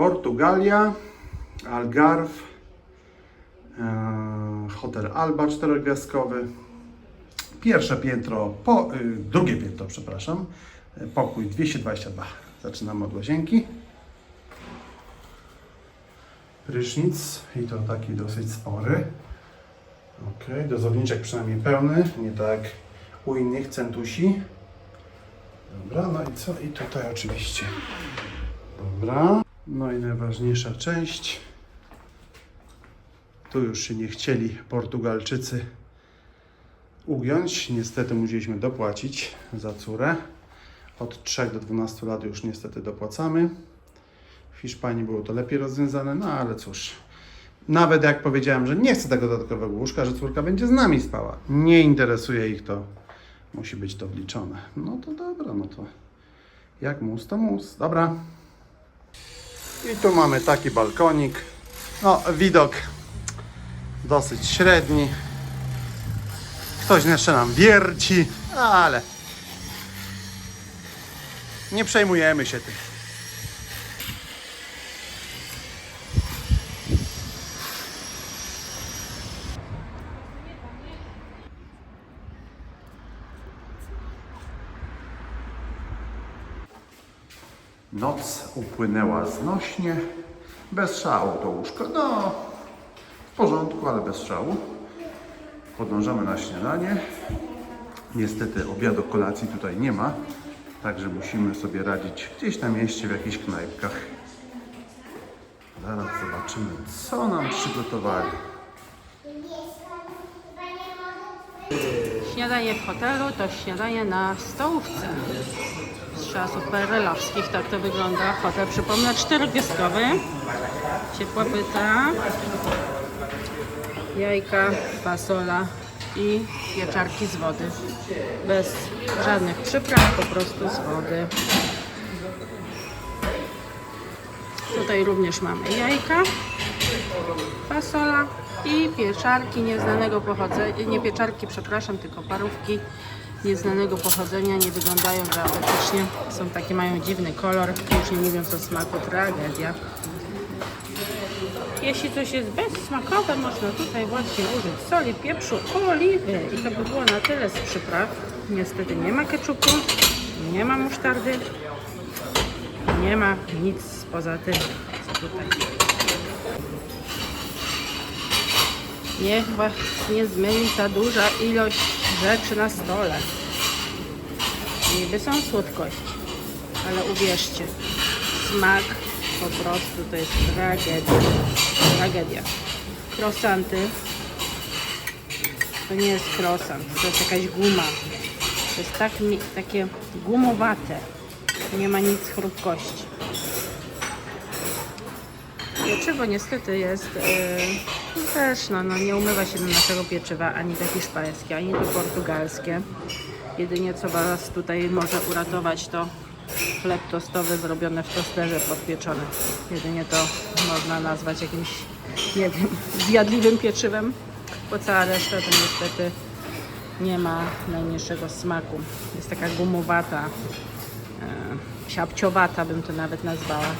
Portugalia, Algarve, e, hotel Alba czterogwiazdkowy, pierwsze piętro, po, y, drugie piętro, przepraszam, e, pokój 222. Zaczynamy od łazienki. Prysznic i to taki dosyć spory. Ok, dozowniczek przynajmniej pełny, nie tak u innych centusi. Dobra, no i co? I tutaj oczywiście. Dobra. No i najważniejsza część. Tu już się nie chcieli Portugalczycy ugiąć. Niestety musieliśmy dopłacić za córę. Od 3 do 12 lat już niestety dopłacamy. W Hiszpanii było to lepiej rozwiązane, no ale cóż. Nawet jak powiedziałem, że nie chcę tego dodatkowego łóżka, że córka będzie z nami spała. Nie interesuje ich to. Musi być to wliczone. No to dobra, no to jak mus, to mus. Dobra. I tu mamy taki balkonik. No, widok dosyć średni. Ktoś jeszcze nam wierci, ale nie przejmujemy się tym. Noc upłynęła znośnie, bez szału to łóżko. No, w porządku, ale bez szału. Podążamy na śniadanie. Niestety obiadu, kolacji tutaj nie ma, także musimy sobie radzić gdzieś na mieście, w jakichś knajpkach. Zaraz zobaczymy, co nam przygotowali. Śniadanie w hotelu to śniadanie na stołówce. Z czasów perelowskich tak to wygląda. Hotel, przypomnę, czterogwiazdkowy. Ciepła pyta. Jajka, fasola i pieczarki z wody. Bez żadnych przypraw, po prostu z wody. Tutaj również mamy jajka, fasola i pieczarki nieznanego pochodzenia, nie pieczarki, przepraszam, tylko parówki nieznanego pochodzenia, nie wyglądają apetycznie, są takie, mają dziwny kolor, już nie mówiąc o smaku, tragedia. Jeśli coś jest bezsmakowe, można tutaj właśnie użyć soli, pieprzu, oliwy i to by było na tyle z przypraw. Niestety nie ma keczupu, nie ma musztardy, nie ma nic poza tym, co tutaj Niech was nie zmyli ta duża ilość rzeczy na stole. Niby są słodkości, ale uwierzcie, smak po prostu to jest tragedia. Tragedia. Krosanty to nie jest krosant, to jest jakaś guma. To jest tak, takie gumowate. Nie ma nic chrupkości. Pieczywo niestety jest yy, też, no, no nie umywa się do naszego pieczywa ani to hiszpańskie, ani to portugalskie. Jedynie co Was tutaj może uratować to chleb tostowy zrobiony w tosterze podpieczony. Jedynie to można nazwać jakimś, nie wiem, zjadliwym pieczywem, bo cała reszta to niestety nie ma najmniejszego smaku. Jest taka gumowata, yy, siapciowata bym to nawet nazwała.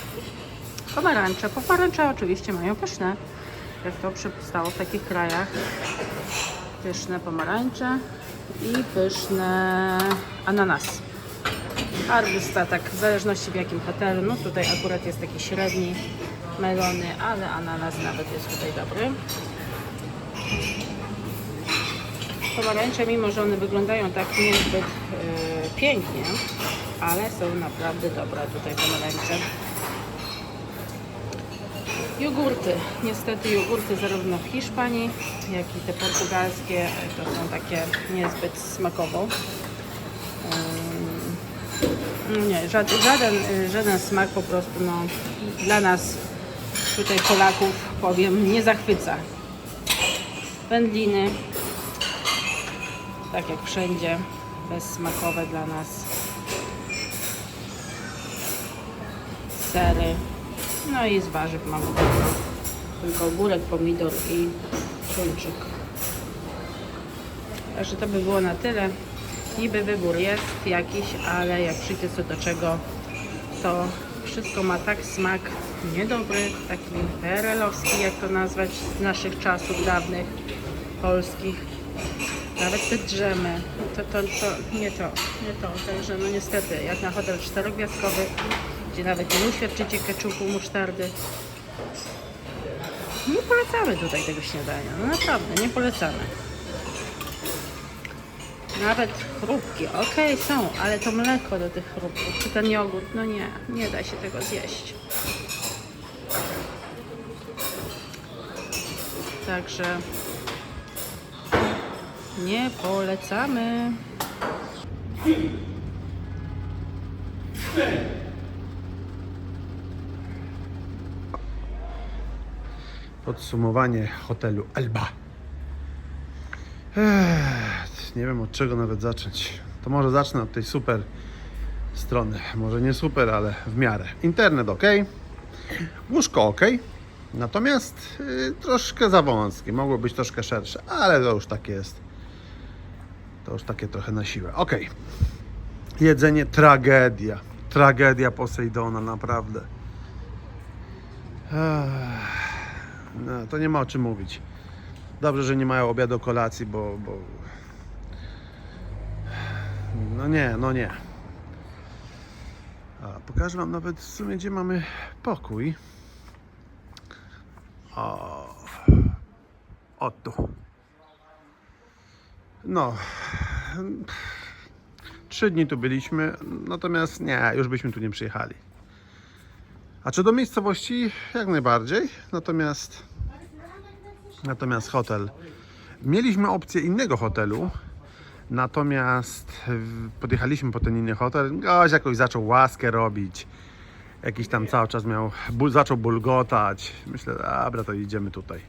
Pomarańcze. Pomarańcze oczywiście mają pyszne, jak to przystało w takich krajach. Pyszne pomarańcze i pyszne ananas. Arbusta, tak w zależności w jakim hotelu. No tutaj akurat jest taki średni, melony, ale ananas nawet jest tutaj dobry. Pomarańcze, mimo że one wyglądają tak niezbyt e, pięknie, ale są naprawdę dobre tutaj pomarańcze. Jogurty. Niestety jogurty zarówno w Hiszpanii, jak i te portugalskie to są takie niezbyt smakowo. Ym, Nie, żaden, żaden, y, żaden smak po prostu no, dla nas tutaj Polaków powiem nie zachwyca. Wędliny, tak jak wszędzie, bezsmakowe dla nas. Sery. No i z warzyw mamy tylko ogórek, pomidor i tuńczyk. Także to by było na tyle. Niby wybór jest jakiś, ale jak przyjdzie co do czego, to wszystko ma tak smak niedobry, taki PRL-owski, jak to nazwać, z naszych czasów dawnych, polskich. Nawet te drzemy, to, to, to nie to, nie to. Także no niestety, jak na hotel czterogwiazdkowy, gdzie nawet nie uświadczycie keczupu, musztardy, nie polecamy tutaj tego śniadania. No naprawdę, nie polecamy. Nawet chrupki, okej są, ale to mleko do tych chrupków, czy ten jogurt, no nie, nie da się tego zjeść. Także nie polecamy. Podsumowanie hotelu Elba. Ech, nie wiem od czego nawet zacząć. To może zacznę od tej super strony. Może nie super, ale w miarę. Internet ok, łóżko ok, natomiast y, troszkę za wąskie. Mogło być troszkę szersze, ale to już tak jest. To już takie trochę na siłę. Ok. Jedzenie tragedia. Tragedia Posejdona, naprawdę. Ech. No, to nie ma o czym mówić. Dobrze, że nie mają obiadu kolacji, bo, bo. No nie, no nie. A, pokażę Wam nawet w sumie, gdzie mamy pokój. O, o tu. No. Trzy dni tu byliśmy, natomiast nie, już byśmy tu nie przyjechali. A czy do miejscowości? Jak najbardziej. Natomiast, natomiast hotel. Mieliśmy opcję innego hotelu, natomiast podjechaliśmy po ten inny hotel. Gość jakoś zaczął łaskę robić. Jakiś tam cały czas miał, zaczął bulgotać. Myślę, dobra, to idziemy tutaj.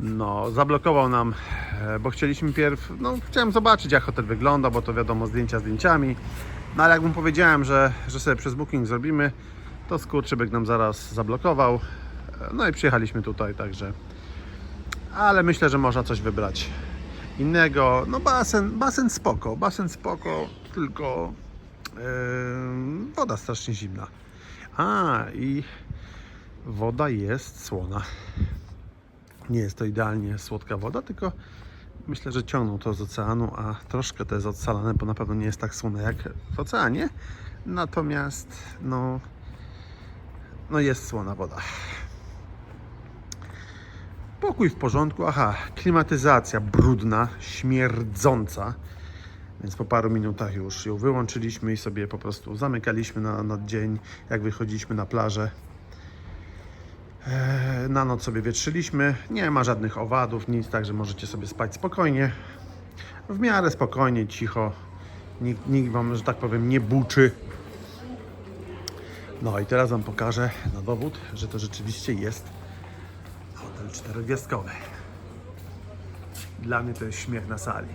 No, zablokował nam, e, bo chcieliśmy pierw, no chciałem zobaczyć jak hotel wygląda, bo to wiadomo zdjęcia zdjęciami. No ale jak mu powiedziałem, że, że sobie przez booking zrobimy, to skurczybyk nam zaraz zablokował. No i przyjechaliśmy tutaj, także. Ale myślę, że można coś wybrać innego. No basen, basen spoko, basen spoko, tylko yy, woda strasznie zimna. A i woda jest słona. Nie jest to idealnie słodka woda, tylko myślę, że ciągną to z oceanu, a troszkę to jest odsalane, bo na pewno nie jest tak słone jak w oceanie. Natomiast no, no jest słona woda. Pokój w porządku, aha, klimatyzacja brudna, śmierdząca. Więc po paru minutach już ją wyłączyliśmy i sobie po prostu zamykaliśmy na, na dzień, jak wychodziliśmy na plażę. Eee, Na noc sobie wietrzyliśmy, nie ma żadnych owadów, nic, także możecie sobie spać spokojnie. W miarę spokojnie, cicho. Nikt, nikt wam, że tak powiem, nie buczy. No i teraz wam pokażę na dowód, że to rzeczywiście jest hotel czterogwiazdkowy. Dla mnie to jest śmiech na sali.